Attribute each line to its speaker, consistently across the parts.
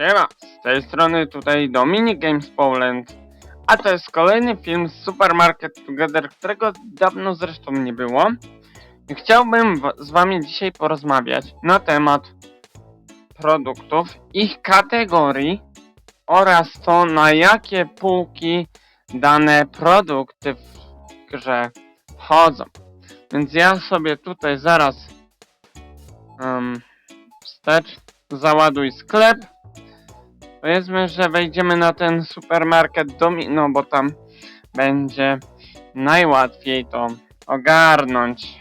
Speaker 1: Siema, z tej strony tutaj Dominic Games Poland, a to jest kolejny film z Supermarket Together, którego dawno zresztą nie było. I chciałbym z wami dzisiaj porozmawiać na temat produktów, ich kategorii oraz to na jakie półki dane produkty w grze wchodzą. Więc ja sobie tutaj zaraz um, wstecz załaduj sklep. Powiedzmy, że wejdziemy na ten supermarket Domino, bo tam będzie najłatwiej to ogarnąć.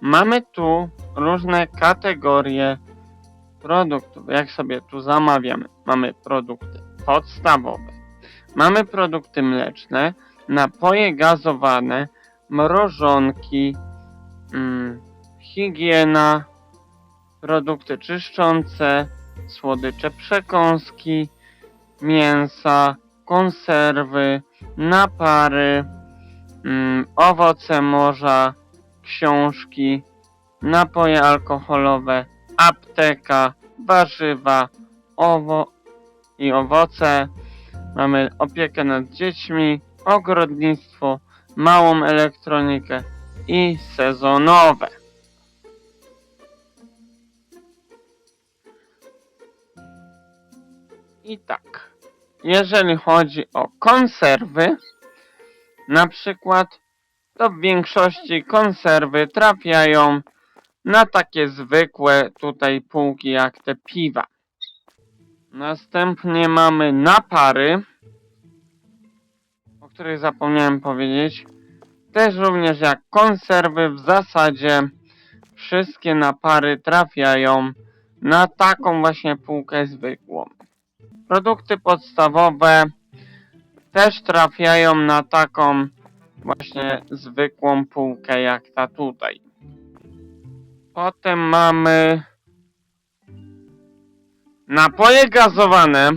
Speaker 1: Mamy tu różne kategorie produktów. Jak sobie tu zamawiamy? Mamy produkty podstawowe, mamy produkty mleczne, napoje gazowane, mrożonki, mm, higiena, produkty czyszczące, słodycze przekąski, mięsa, konserwy, napary, mm, owoce morza, książki, napoje alkoholowe, apteka, warzywa, owo i owoce. Mamy opiekę nad dziećmi, ogrodnictwo, małą elektronikę i sezonowe. I tak, jeżeli chodzi o konserwy, na przykład, to w większości konserwy trafiają na takie zwykłe tutaj półki jak te piwa. Następnie mamy napary, o których zapomniałem powiedzieć. Też również jak konserwy w zasadzie wszystkie napary trafiają na taką właśnie półkę zwykłą. Produkty podstawowe też trafiają na taką właśnie zwykłą półkę jak ta tutaj. Potem mamy napoje gazowane.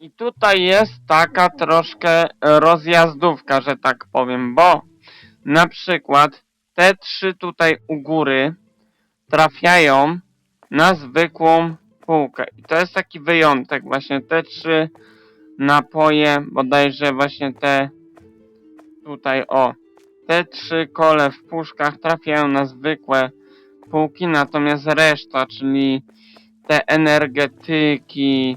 Speaker 1: I tutaj jest taka troszkę rozjazdówka, że tak powiem, bo na przykład te trzy tutaj u góry trafiają na zwykłą półkę. I to jest taki wyjątek, właśnie te trzy napoje, bodajże właśnie te tutaj, o, te trzy kole w puszkach trafiają na zwykłe półki, natomiast reszta, czyli te energetyki,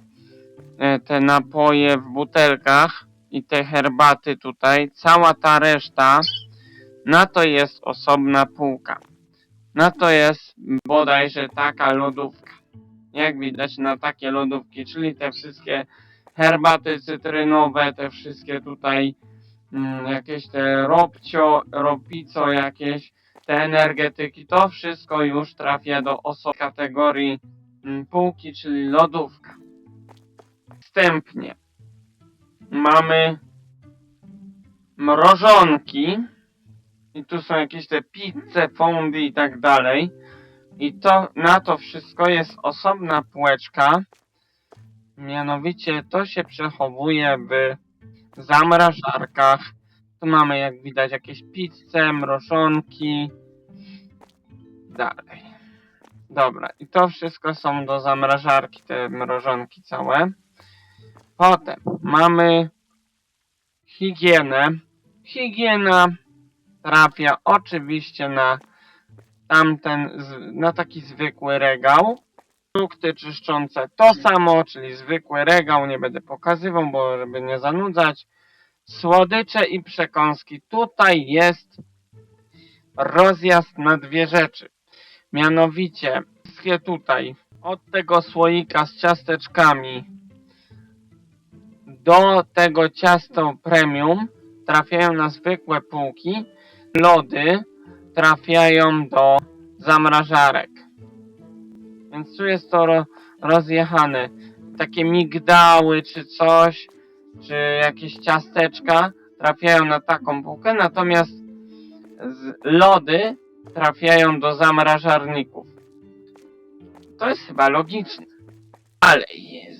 Speaker 1: e, te napoje w butelkach i te herbaty tutaj, cała ta reszta, na to jest osobna półka. Na to jest bodajże taka lodówka jak widać na takie lodówki, czyli te wszystkie herbaty cytrynowe, te wszystkie tutaj mm, jakieś te robcio, ropico jakieś, te energetyki, to wszystko już trafia do osobnej kategorii mm, półki, czyli lodówka. Wstępnie mamy mrożonki i tu są jakieś te pizze, fondy i tak dalej. I to na to wszystko jest osobna półeczka. Mianowicie to się przechowuje w zamrażarkach. Tu mamy jak widać jakieś pizze, mrożonki. Dalej. Dobra, i to wszystko są do zamrażarki, te mrożonki całe. Potem mamy higienę. Higiena trafia oczywiście na tamten, na taki zwykły regał. Produkty czyszczące to samo, czyli zwykły regał, nie będę pokazywał, bo żeby nie zanudzać. Słodycze i przekąski. Tutaj jest rozjazd na dwie rzeczy. Mianowicie, wszystkie tutaj, od tego słoika z ciasteczkami do tego ciasto premium trafiają na zwykłe półki. Lody trafiają do zamrażarek. Więc tu jest to ro rozjechane. Takie migdały czy coś, czy jakieś ciasteczka trafiają na taką półkę, natomiast lody trafiają do zamrażarników. To jest chyba logiczne. Ale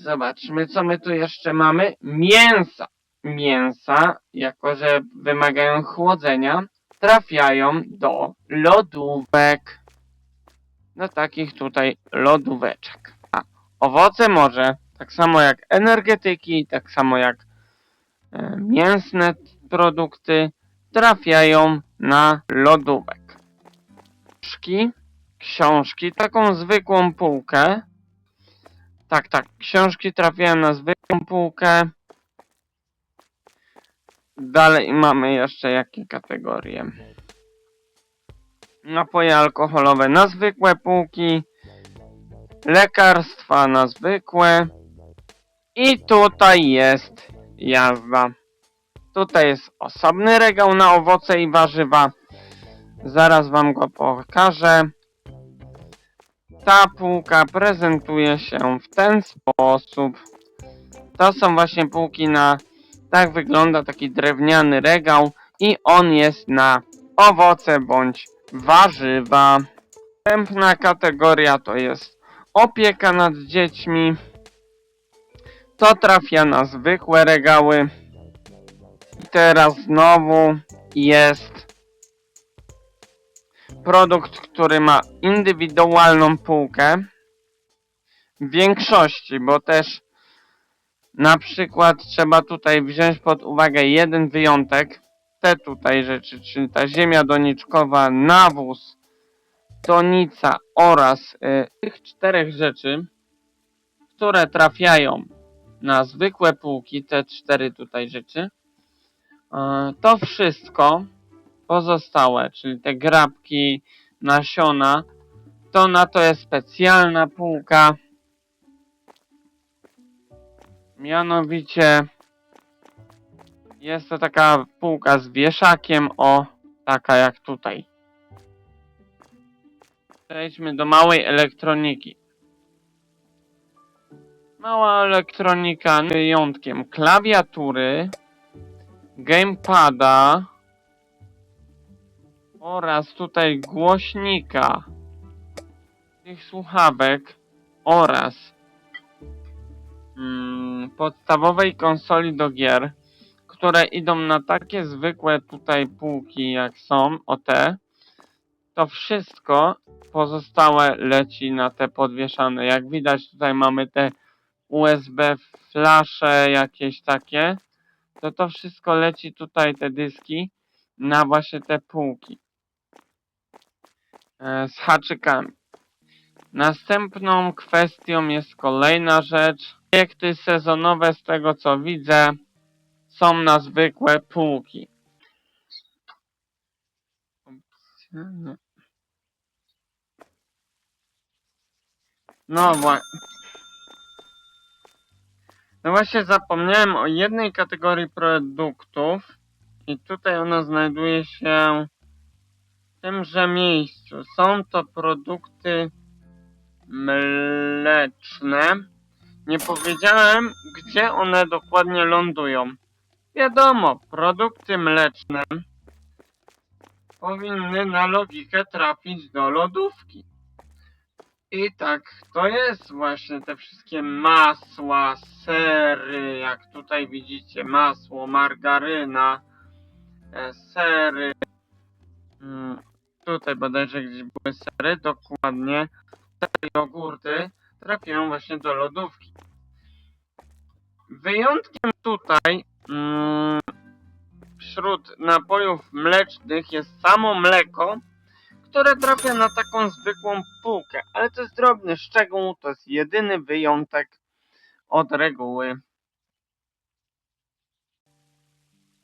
Speaker 1: zobaczmy, co my tu jeszcze mamy. Mięsa. Mięsa, jako że wymagają chłodzenia, trafiają do lodówek. Do takich tutaj lodóweczek. A owoce morze, tak samo jak energetyki, tak samo jak e, mięsne produkty, trafiają na lodówek. Książki, książki, taką zwykłą półkę. Tak, tak, książki trafiają na zwykłą półkę. Dalej mamy jeszcze jakie kategorie? Napoje alkoholowe na zwykłe półki, lekarstwa na zwykłe i tutaj jest jazda. Tutaj jest osobny regał na owoce i warzywa. Zaraz wam go pokażę. Ta półka prezentuje się w ten sposób. To są właśnie półki na... Tak wygląda taki drewniany regał i on jest na owoce bądź warzywa. Następna kategoria to jest opieka nad dziećmi. To trafia na zwykłe regały. I teraz znowu jest produkt, który ma indywidualną półkę. W większości, bo też na przykład trzeba tutaj wziąć pod uwagę jeden wyjątek. Te tutaj rzeczy, czyli ta ziemia doniczkowa, nawóz, tonica oraz y, tych czterech rzeczy, które trafiają na zwykłe półki, te cztery tutaj rzeczy, y, to wszystko pozostałe, czyli te grabki, nasiona, to na to jest specjalna półka. Mianowicie jest to taka półka z wieszakiem, o, taka jak tutaj. Przejdźmy do małej elektroniki. Mała elektronika wyjątkiem klawiatury, gamepada oraz tutaj głośnika tych słuchawek oraz podstawowej konsoli do gier, które idą na takie zwykłe tutaj półki jak są, o to wszystko pozostałe leci na te podwieszane. Jak widać tutaj mamy te USB flasze jakieś takie, to to wszystko leci tutaj te dyski na właśnie te półki e, z haczykami. Następną kwestią jest kolejna rzecz. Projekty sezonowe z tego co widzę są na zwykłe półki. No właśnie. No właśnie zapomniałem o jednej kategorii produktów i tutaj ona znajduje się w tymże miejscu. Są to produkty mleczne. Nie powiedziałem, gdzie one dokładnie lądują. Wiadomo, produkty mleczne powinny na logikę trafić do lodówki. I tak, to jest właśnie te wszystkie masła, sery, jak tutaj widzicie, masło, margaryna, e, sery. Mm, tutaj bodajże gdzieś były sery, dokładnie. Te jogurty trafiają właśnie do lodówki. Wyjątkiem tutaj mm, wśród napojów mlecznych jest samo mleko, które trafia na taką zwykłą półkę, ale to jest drobny szczegół, to jest jedyny wyjątek od reguły.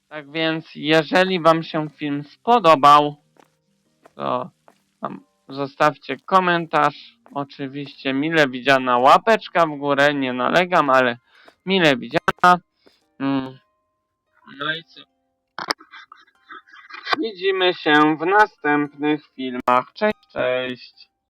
Speaker 1: Tak więc, jeżeli Wam się film spodobał, to tam zostawcie komentarz. Oczywiście mile widziana łapeczka w górę, nie nalegam, ale mile widziana. Mm. No i co? Widzimy się w następnych filmach. Cześć, cześć.